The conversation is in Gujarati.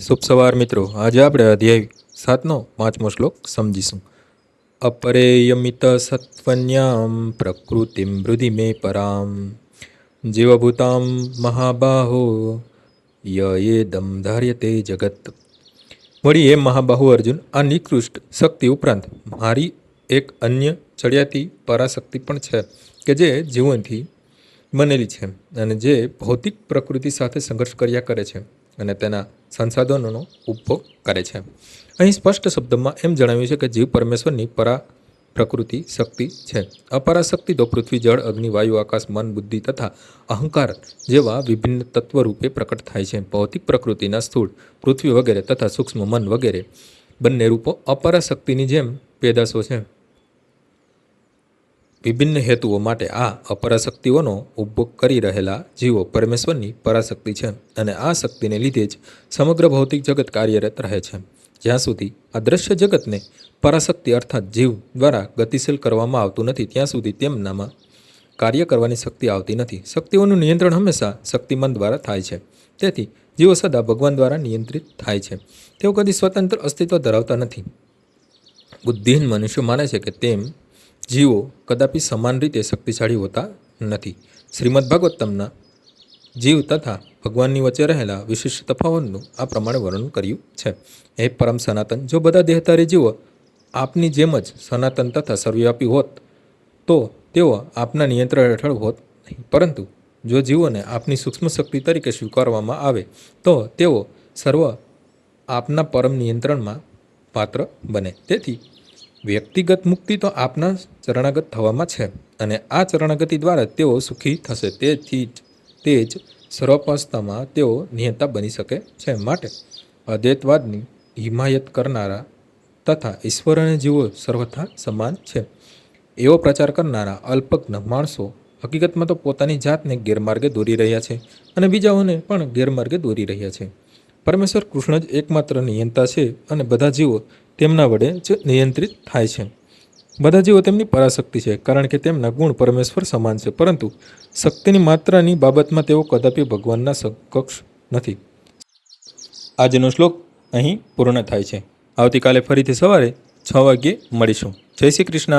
શુભ સવાર મિત્રો. આજે આપણે અધ્યાય સાતનો પાંચમો શ્લોક સમજીશું. અપરેયમિત સત્વન્યામ પ્રકૃતિમ મૃદિમે પરામ. જીવભૂતામ મહાબાહો યયેદમ ધાર્યતે જગત. વળી એ મહાબાહુ અર્જુન, આ નિકૃષ્ટ શક્તિ ઉપરાંત મારી એક અન્ય ચડિયાતી પરાશક્તિ પણ છે કે જે જીવનથી બનેલી છે અને જે ભૌતિક પ્રકૃતિ સાથે સંઘર્ષ કર્યા કરે છે અને તેના સંસાધનોનો ઉપભોગ કરે છે. અહીં સ્પષ્ટ શબ્દમાં એમ જણાવ્યું છે કે જીવ પરમેશ્વરની પરા પ્રકૃતિ શક્તિ છે. અપરાશક્તિ તો પૃથ્વી, જળ, અગ્નિ, વાયુ, આકાશ, મન, બુદ્ધિ તથા અહંકાર જેવા વિભિન્ન તત્વ પ્રકટ થાય છે. ભૌતિક પ્રકૃતિના સ્થૂળ, પૃથ્વી વગેરે તથા સૂક્ષ્મ મન વગેરે બંને રૂપો અપરાશક્તિની જેમ પેદાશો છે. વિભિન્ન હેતુઓ માટે આ અપરાશક્તિઓનો ઉપભોગ કરી રહેલા જીવો પરમેશ્વરની પરાશક્તિ છે અને આ શક્તિને લીધે જ સમગ્ર ભૌતિક જગત કાર્યરત રહે છે. જ્યાં સુધી આ દ્રશ્ય જગતને પરાશક્તિ અર્થાત જીવ દ્વારા ગતિશીલ કરવામાં આવતું નથી, ત્યાં સુધી તેમનામાં કાર્ય કરવાની શક્તિ આવતી નથી. શક્તિઓનું નિયંત્રણ હંમેશા શક્તિમાન દ્વારા થાય છે. તેથી જીવો સદા ભગવાન દ્વારા નિયંત્રિત થાય છે. તેઓ કદી સ્વતંત્ર અસ્તિત્વ ધરાવતા નથી. બુદ્ધિહીન મનુષ્યો માને છે કે તેમ જીવો કદાપી સમાન રીતે શક્તિશાળી હોતા નથી. શ્રીમદ ભાગવતમના જીવ તથા ભગવાનની વચ્ચે રહેલા વિશિષ્ટ તફાવતનું આ પ્રમાણે વર્ણન કર્યું છે. હે પરમ સનાતન, જો બધા દેહધારી જીવો આપની જેમ જ સનાતન તથા સર્વવ્યાપી હોત, તો તેઓ આપના નિયંત્રણ હેઠળ હોત નહીં. પરંતુ જો જીવોને આપની સૂક્ષ્મ શક્તિ તરીકે સ્વીકારવામાં આવે, તો તેઓ સર્વ આપના પરમ નિયંત્રણમાં પાત્ર બને. તેથી વ્યક્તિગત મુક્તિ તો આપના ચરણાગત થવામાં છે અને આ ચરણાગતિ દ્વારા તેઓ સુખી થશે. તેથી જ તે જ સર્વપાસ્તામાં તેઓ નિયંતા બની શકે છે માટે અદ્વૈતવાદની હિમાયત કરનારા તથા ઈશ્વરને જેઓ સર્વથા સમાન છે, એવો પ્રચાર કરનારા અલ્પજ્ઞ માણસો હકીકતમાં તો પોતાની જાતને ગેરમાર્ગે દોરી રહ્યા છે અને બીજાઓને પણ ગેરમાર્ગે દોરી રહ્યા છે. પરમેશ્વર કૃષ્ણ જ એકમાત્ર નિયંતા છે અને બધા જીવો તેમના વડે જ નિયંત્રિત થાય છે. બધા જીવો તેમની પરાશક્તિ છે, કારણ કે તેમના ગુણ પરમેશ્વર સમાન છે, પરંતુ શક્તિની માત્રાની બાબતમાં તેઓ કદાપી ભગવાનના સમકક્ષ નથી. આજનો શ્લોક અહીં પૂર્ણ થાય છે. આવતીકાલે ફરીથી સવારે છ વાગ્યે મળીશું. જય શ્રી કૃષ્ણ.